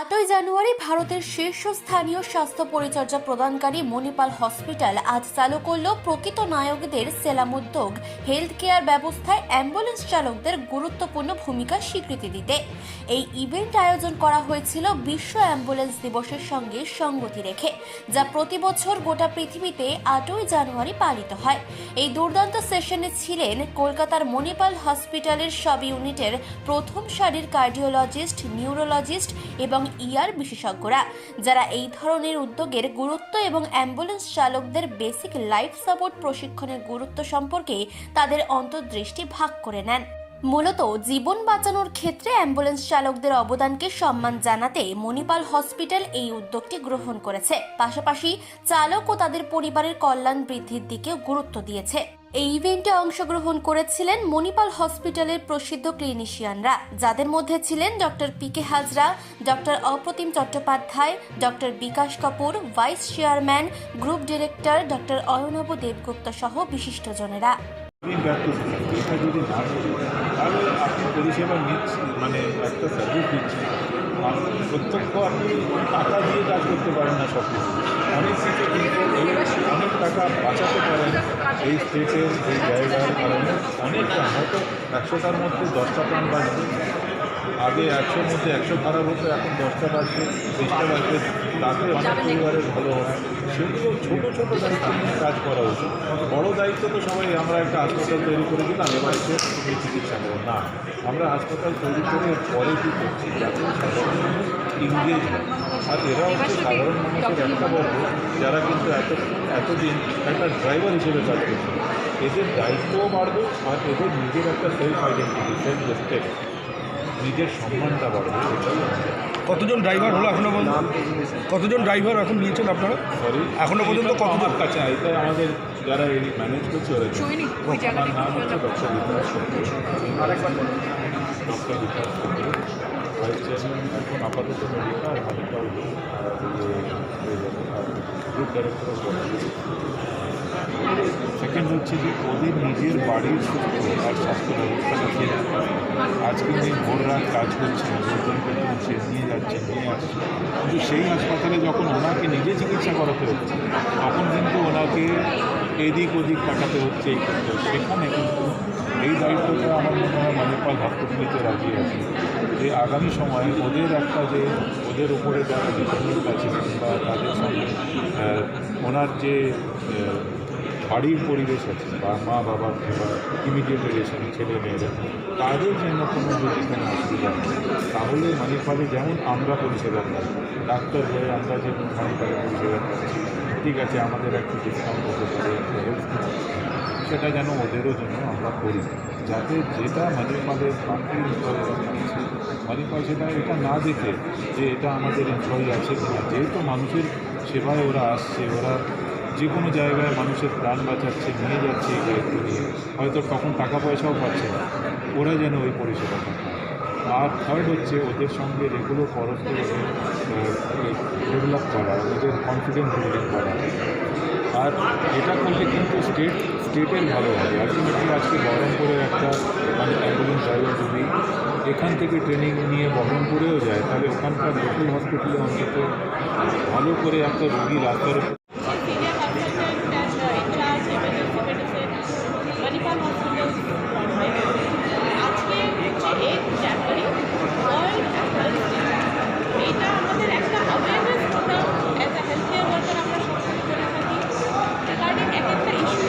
আটই জানুয়ারি ভারতের শীর্ষস্থানীয় স্বাস্থ্য পরিচর্যা প্রদানকারী মণিপাল হসপিটাল আজ চালু করল প্রকৃত নায়কদের সেলাম উদ্যোগ। হেলথ কেয়ার ব্যবস্থায় অ্যাম্বুলেন্স চালকদের গুরুত্বপূর্ণ ভূমিকা স্বীকৃতি দিতে। এই ইভেন্ট আয়োজন করা হয়েছিল বিশ্ব অ্যাম্বুলেন্স দিবসের সঙ্গে সঙ্গতি রেখে, যা প্রতি বছর গোটা পৃথিবীতে আটই জানুয়ারি পালিত হয়। এই দুর্দান্ত সেশনে ছিলেন কলকাতার মণিপাল হসপিটালের সব ইউনিটের প্রথম সারির কার্ডিওলজিস্ট, নিউরোলজিস্ট এবং ইআর বিশেষজ্ঞরা, যারা এই ধরনের উদ্যোগের গুরুত্ব এবং অ্যাম্বুলেন্স চালকদের বেসিক লাইফ সাপোর্ট প্রশিক্ষণের গুরুত্ব সম্পর্কে তাদের অন্তর্দৃষ্টি ভাগ করে নেন। মূলত জীবন বাঁচানোর ক্ষেত্রে অ্যাম্বুলেন্স চালকদের অবদানকে সম্মান জানাতে মণিপাল হসপিটাল এই উদ্যোগটি গ্রহণ করেছে। পাশাপাশি চালক ও তাদের পরিবারের কল্যাণ বৃদ্ধির দিকেও গুরুত্ব দিয়েছে। এই ইভেন্টে অংশগ্রহণ করেছিলেন মণিপাল হসপিটালের প্রসিদ্ধ ক্লিনিশিয়ানরা। যাদের মধ্যে ছিলেন doctor P K Hazra, doctor Apratim Chattopadhyay, doctor Bikash Kapoor, vice chairman, group director doctor Ayanab Debgupta সহ বিশিষ্টজনেরা। মানে প্রত্যক্ষ আপনি টাকা দিয়ে কাজ করতে পারেন না সব কিছু অনেক কিছু কিন্তু অনেক টাকা বাঁচাতে পারেন এই স্টেটের এই জায়গার কারণে অনেকটা হয়তো একশোটার মধ্যে দশটা প্রাণ বাঁচবে আগে একশোর মধ্যে একশো খারাপ হতো এখন দশটা বাজবে বিশটা বাজবে তাতে অনেক পরিবারের ভালো হয় সেগুলো ছোটো ছোটো দায়িত্ব নিয়ে কাজ করা উচিত বড় দায়িত্ব তো সবাই আমরা একটা হাসপাতাল তৈরি করে দিলাম এবার এসে চিকিৎসা করব না আমরা হাসপাতাল তৈরি করে পরে কী করছি? যাতে ইংরেজ আর এরা হচ্ছে সাধারণ মানুষের একটা বর্গ যারা কিন্তু এত এতদিন একটা ড্রাইভার হিসেবে কাজ করছে। এদের দায়িত্বও বাড়বে আর এদের নিজের একটা সেলফ আইডেন্টিটি সেলফ রেসপেক্ট নিজের সম্মানটা বাড়বে। কতজন ড্রাইভার হলো এখনও পর্যন্ত কতজন ড্রাইভার এখন নিয়েছেন আপনারা? সরি এখনও পর্যন্ত কতজন? আমার কাছে এটা আমাদের যারা এই ম্যানেজ করছে ওরা আমার নাম হচ্ছে doctor Bikash doctor Bikash vice chairman এখন আপাতত মেডিকা আর গ্রুপ ডাইরেক্টর সেকেন্ড হচ্ছে যে ওদের নিজের বাড়ির সুস্থ আর স্বাস্থ্য ব্যবস্থাটা আজকে উনি ভোর রাত কাজ করছেন লোকজনকে তুলছে নিয়ে যাচ্ছে, নিয়ে আসছে। কিন্তু সেই হাসপাতালে যখন ওনাকে নিজে চিকিৎসা করাতে হচ্ছে, তখন কিন্তু ওনাকে এদিক ওদিক তাকাতে হচ্ছে। এই করতে সেখানে কিন্তু এই দায়িত্বটা আমার মনে হয় মানিপাল হসপিটাল নিতে রাজি আছে। যে আগামী সময়ে ওদের একটা যে ওদের উপরে যারা ডিপেন্ডেন্ট আছে কিংবা তাদের সঙ্গে ওনার যে বাড়ির পরিবেশ আছে, বা মা বাবার বা ইমিডিয়েট রিলেশন ছেলে মেয়েরা, তাদের জন্য কোনো যদি কোনো অসুবিধা তাহলে মানিপালে যেমন আমরা পরিষেবা পাই, ডাক্তার হয়ে আমরা যে মানিপালে পরিষেবা পাচ্ছি ঠিক আছে, আমাদের একটু ডিসকাউন্ট হতে পারে সেটা যেন ওদেরও জন্য আমরা করি। যাতে যেটা মানিপালের পাচ্ছে মানিপাল সেটা এটা না দেখে যে এটা আমাদের এমপ্লয়ি আছে কিনা। যেহেতু মানুষের সেবায় ওরা আসছে, ওরা যে কোনো জায়গায় মানুষের প্রাণ বাঁচাচ্ছে, নিয়ে যাচ্ছে এই দায়িত্ব নিয়ে। হয়তো তখন টাকা পয়সাও পাচ্ছে না। ওরা যেন ওই পরিষেবাটা আর থার্ড হচ্ছে ওদের সঙ্গে রেগুলার পরস্পর ডেভেলপ করা, ওদের কনফিডেন্স বিল্ডিং করা। আর এটা করলে কিন্তু স্টেট স্টেটের ভালো হবে। আলটিমেটলি আজকে বহরমপুরের একটা মানে অ্যাম্বুলেন্স ড্রাইভার যদি এখান থেকে ট্রেনিং নিয়ে বহরমপুরেও যায়। তাহলে ওখানকার লোকাল হসপিটালে অন্তত ভালো করে একটা রুগী রাস্তার উপর senior consultant and uh, in charge emergency medicine Manipal Hospital আজকে হচ্ছে eight January world ambulance day এটা আমাদের একটা awareness programme as a health care worker আমরা সবসময় করে থাকি রিগার্ডিং এক একটা ইস্যু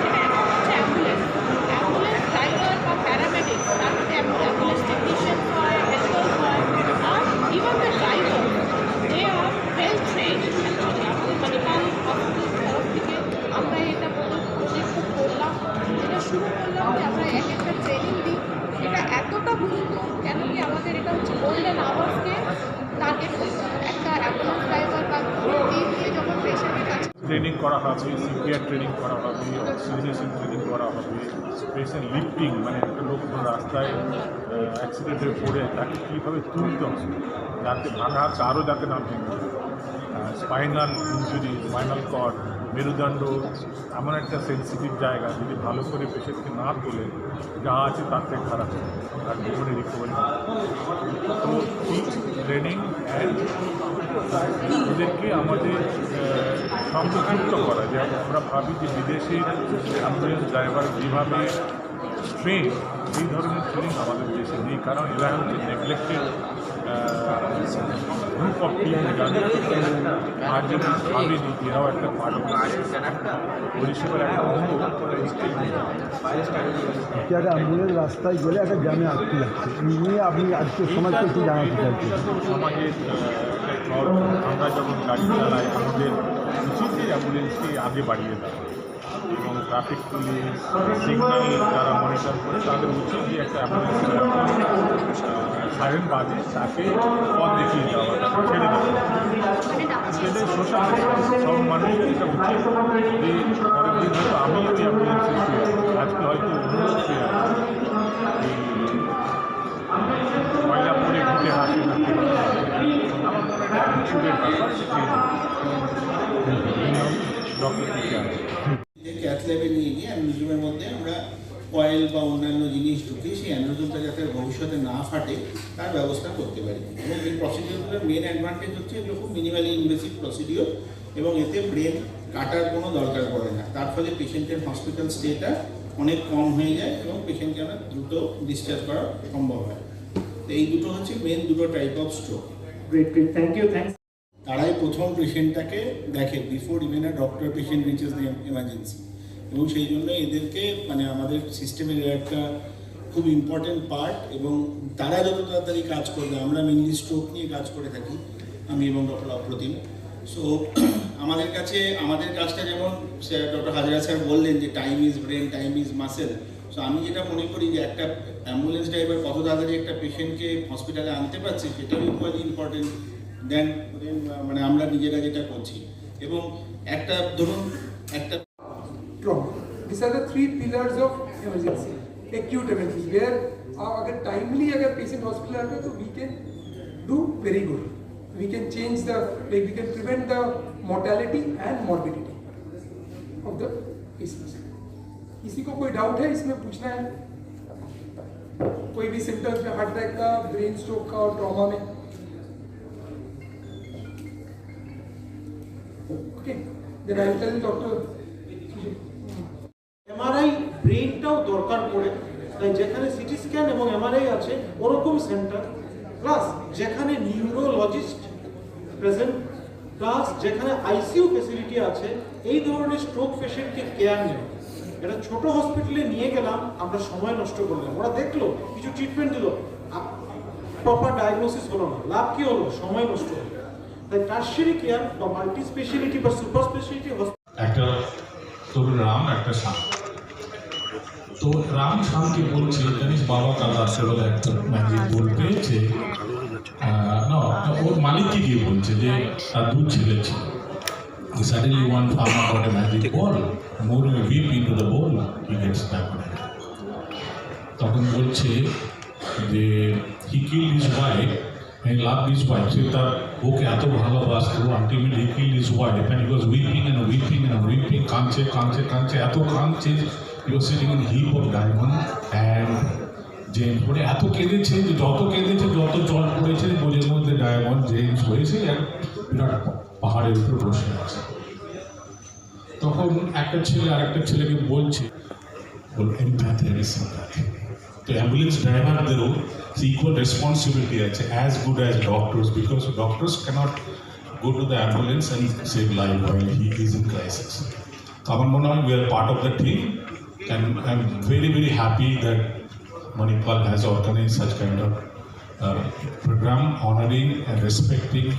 সেটা একটা হচ্ছে অ্যাম্বুলেন্স অ্যাম্বুলেন্স ড্রাইভার বা প্যারামেডিক্স তার মধ্যে অ্যাম্বুলেন্স টেকনিশিয়ান হয় হেল্পার হয় আর even the driver they are well trained actually আমাদের মানিপাল হসপিটাল তরফ থেকে আমরা এটা প্রজেক্ট করলাম যেটা শুরু করলাম যে আমরা এক একটা ট্রেনিং দিই এটা এতটা গুরুত্ব কেন কি আমাদের এটা হচ্ছে গোল্ডেন আওয়ার্সকে টার্গেট করতে হবে। একটা অ্যাম্বুলেন্স ড্রাইভার বা এই নিয়ে যখন পেশেন্টের কাছে ট্রেনিং করা হবে সিপিআর ট্রেনিং করা হবে অক্সিজেনেশন ট্রেনিং করা হবে পেশেন্ট লিফটিং মানে একটা লোক রাস্তায় অ্যাক্সিডেন্টে পড়ে, তাকে কীভাবে তুলতে হবে? যাতে ভাঙা আরও যাতে না ভেঙে স্পাইনাল ইঞ্জুরি স্পাইনাল কর্ড, মেরুদণ্ড, এমন একটা সেন্সিটিভ জায়গা যদি ভালো করে পেশেন্টকে না তোলে, যা আছে তার থেকে খারাপ। আর জীবনে রিকভারি তো ট্রেনিং অ্যান্ড আমাদের সংযুক্ত করা যে আমরা ভাবি যে বিদেশে অ্যাম্বুলেন্স ড্রাইভার যেভাবে ট্রেন এই ধরনের ট্রেনিং আমাদের দেশে নেই, কারণ এরা হচ্ছে নেগলেক্টেড গ্রুপ অফ টিম যাদের আর জন্য ভাবেনি এরাও একটা পরিষেবার একটা অ্যাম্বুলেন্স রাস্তায় গেলে একটা জ্যামে আটকে যাচ্ছে। নিয়ে আপনি আজকে সমাজকে একটু জানাতে চাইছেন। সমাজের আমরা যখন গাড়ি চালাই, আমাদের উচিত অ্যাম্বুলেন্সকে আগে বাড়িয়ে দেওয়া। এবং ট্রাফিক পুলিশ সিগন্যাল যারা মনিটর করে, তাদের উচিত যে একটা সাইরেন বাজে, তাকে পথ দেখিয়ে দেওয়া ছেড়ে দেওয়া। সেটা সোশ্যাল সব মানুষের এটা উচিত যে পরের দিন হয়তো আমি ওই অ্যাম্বুলেন্সে আজকে হয়তো অন্য পরে ঘুরে হাসি আমার মনে হয় একটা ডক্টর যে ক্যাথ ল্যাবে নিয়ে গিয়ে অ্যানোজমের মধ্যে আমরা অয়েল বা অন্যান্য জিনিস ঢুকিয়ে সেই অ্যানোজমটা যাতে ভবিষ্যতে না ফাটে তার ব্যবস্থা করতে পারি এবং এই প্রসিডিওরগুলোর মেন অ্যাডভান্টেজ হচ্ছে এগুলো খুব মিনিমালি ইনভেসিভ প্রসিডিওর এবং এতে ব্রেন কাটার কোনো দরকার পড়ে না তার ফলে পেশেন্টের হসপিটাল স্টেটা অনেক কম হয়ে যায় এবং পেশেন্টকে আমরা দ্রুত ডিসচার্জ করা সম্ভব হয় তো এই দুটো হচ্ছে মেন দুটো type of stroke you. Thanks. তারাই প্রথম পেশেন্টটাকে দেখে before even a doctor patient reaches the emergency এবং সেই জন্য এদেরকে মানে আমাদের সিস্টেমের একটা খুব ইম্পর্টেন্ট পার্ট এবং তারা যত তাড়াতাড়ি কাজ করবে, আমরা মেনলি স্ট্রোক নিয়ে কাজ করে থাকি, আমি এবং ডক্টর অপ্রতিম সো আমাদের কাছে, আমাদের কাজটা যেমন স্যার ডক্টর হাজরা স্যার বললেন যে time is brain time is muscle so আমি যেটা মনে করি যে একটা অ্যাম্বুলেন্স ড্রাইভার কত তাড়াতাড়ি একটা পেশেন্টকে হসপিটালে আনতে পারছে, সেটাও ইকুয়ালি ইম্পর্টেন্ট দেন মানে আমরা নিজেরা যেটা করছি এবং একটা, ধরুন, একটা. These are the three pillars of emergency. Acute emergency, where uh, अगर timely अगर patient hospital आ गए तो we can do very good. We can change the like we can prevent the mortality and morbidity of the patients. किसी को कोई doubt है इसमें पूछना है कोई भी सिम्टम्स में हार्ट अटैक का ब्रेन स्ट्रोक का और ट्रॉमा में okay then I tell doctor ব্রেনটাও দরকার পড়ে। তাই যেখানে সিটি স্ক্যান এবং এমআরআই আছে, ওরকম সেন্টার। প্লাস যেখানে নিউরোলজিস্ট প্রেজেন্ট, প্লাস যেখানে আইসিইউ ফেসিলিটি আছে, এই ধরনের স্ট্রোক পেশেন্টকে কেয়ার নেওয়া। এটা ছোট হসপিটালে নিয়ে গেলাম, আমরা সময় নষ্ট করলাম। ওরা দেখল, কিছু ট্রিটমেন্ট দিল। প্রপার ডায়াগনোসিস হলো না। লাভ কি হলো? সময় নষ্ট হলো। তাই টার্সিয়ারি কেয়ার বা মাল্টি স্পেশালিটি বা সুপার স্পেশালিটি একটা তরুণ রাম, একটা শাম তো রাম শামকে বলছে জানিস বাবা কাল রাত্রেবেলা একটা ম্যাজিক বল পেয়েছে ওর মালিককে গিয়ে বলছে যে তার দুধ ছেলে ছিল one farmer got a magic ball more you whip into the bowl he gets back on it তখন বলছে যে he kill his wife and loved his wife সে তার ওকে এত ভালোবাসতো ultimately he kill his wife and he was weeping and weeping and weeping কাঁদছে কাঁদছে কাঁদছে এত কাঁদছে he sitting in a heap of diamond and gems পড়ে এত কেঁদেছে, যে যত কেঁদেছে, যত জল পড়েছে বোঝের মধ্যে ডায়মন্ড জেমস হয়েছে এক বিরাট পাহাড়ের উপর বসে আছে। তখন একটা ছেলে আরেকটা ছেলেকে বলছে বলো এমপ্যাথি আর সিম্প্যাথি তো অ্যাম্বুলেন্স ড্রাইভারদেরও ইকুয়াল রেসপন্সিবিলিটি আছে as good as doctors because doctors can't go to the ambulance and save life while he is in crisis তো আমার মনে হয় we are part of the team and I am very very happy that Manipal has organized such kind of uh, program honoring and respecting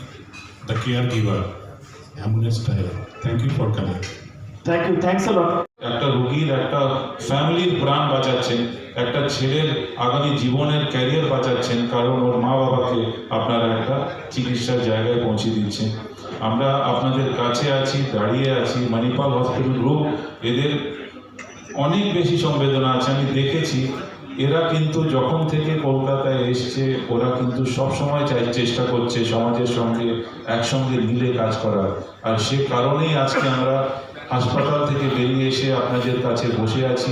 the caregiver, ambulance driver. Thank you for coming. Thank you thanks a lot একটা রোগীর একটা ফ্যামিলির প্রাণ বাঁচাচ্ছেন একটা ছেলের আগামী জীবনের career বাঁচাচ্ছেন কারণ ওর মা বাবাকে আপনারা একটা চিকিৎসার জায়গায় পৌঁছে দিচ্ছেন আমরা আপনাদের কাছে আছি দাঁড়িয়ে আছি মণিপাল হসপিটাল গ্রুপ এদের অনেক বেশি সংবেদনা আছে, আমি দেখেছি। এরা কিন্তু যখন থেকে কলকাতায় এসছে, ওরা কিন্তু সব সময় চাই চেষ্টা করছে সমাজের সঙ্গে, একসঙ্গে মিলে কাজ করার। আর সে কারণেই আজকে আমরা হাসপাতাল থেকে বেরিয়ে এসে আপনাদের কাছে বসে আছি।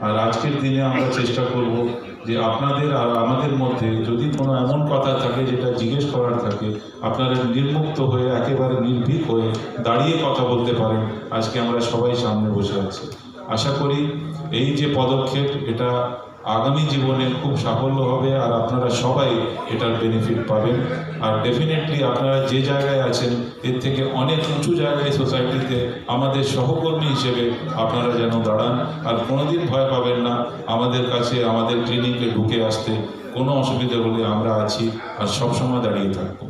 আর আজকের দিনে আমরা চেষ্টা করব যে আপনাদের আর আমাদের মধ্যে যদি কোনো এমন কথা থাকে যেটা জিজ্ঞেস করার থাকে, আপনারা নির্মুক্ত হয়ে, একেবারে নির্ভীক হয়ে দাঁড়িয়ে কথা বলতে পারেন। আজকে আমরা সবাই সামনে বসে আছি। আশা করি এই যে পদক্ষেপ এটা আগামী জীবনে খুব সাফল্য হবে আর আপনারা সবাই এটার বেনিফিট পাবেন। আর ডেফিনেটলি আপনারা যে জায়গায় আছেন এর থেকে অনেক উঁচু জায়গায় সোসাইটিতে আমাদের সহকর্মী হিসেবে আপনারা যেন দাঁড়ান। আর কোনোদিন ভয় পাবেন না আমাদের কাছে আমাদের ক্লিনিকে ঢুকে আসতে কোনো অসুবিধা হলে আমরা আছি আর সবসময় দাঁড়িয়ে থাকব।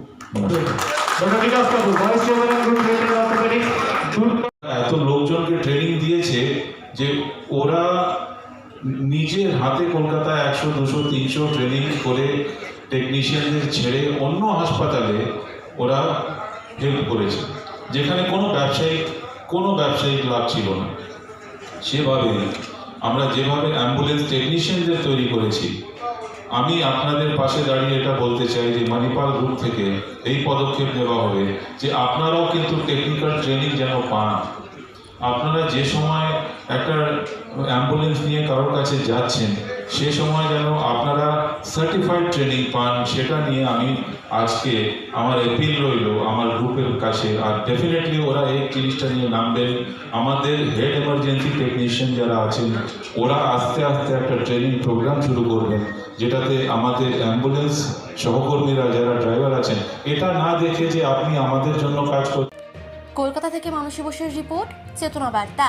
এত লোকজনকে ট্রেনিং যে ওরা নিজের হাতে কলকাতায় একশো, দুশো, তিনশো ট্রেনিং করে টেকনিশিয়ানদের ছেড়ে অন্য হাসপাতালে ওরা হেল্প করেছে। যেখানে কোনো ব্যবসায়িক কোনো ব্যবসায়িক লাভ ছিল না। সেভাবে আমরা যেভাবে অ্যাম্বুলেন্স টেকনিশিয়ানদের তৈরি করেছি, আমি আপনাদের পাশে দাঁড়িয়ে এটা বলতে চাই যে মণিপাল গ্রুপ থেকে এই পদক্ষেপ নেওয়া হবে যে আপনারাও কিন্তু টেকনিক্যাল ট্রেনিং যেন পান। আপনারা যে সময় একটা অ্যাম্বুলেন্স নিয়ে কারোর কাছে যাচ্ছেন, সে সময় যেন আপনারা সার্টিফাইড ট্রেনিং পান, সেটা নিয়ে আমি আজকে আমার এপিল রইল আমার গ্রুপের কাছে। আর ডেফিনেটলি ওরা এই জিনিসটা নিয়ে নামবেন। আমাদের হেড এমার্জেন্সি টেকনিশিয়ান যারা আছেন, ওরা আস্তে আস্তে একটা ট্রেনিং প্রোগ্রাম শুরু করবেন, যেটাতে আমাদের অ্যাম্বুলেন্স সহকর্মীরা যারা ড্রাইভার আছেন, এটা না দেখে যে আপনি আমাদের জন্য কাজ করছেন কলকাতা থেকে মানসী বসুর রিপোর্ট, চেতনা বার্তা।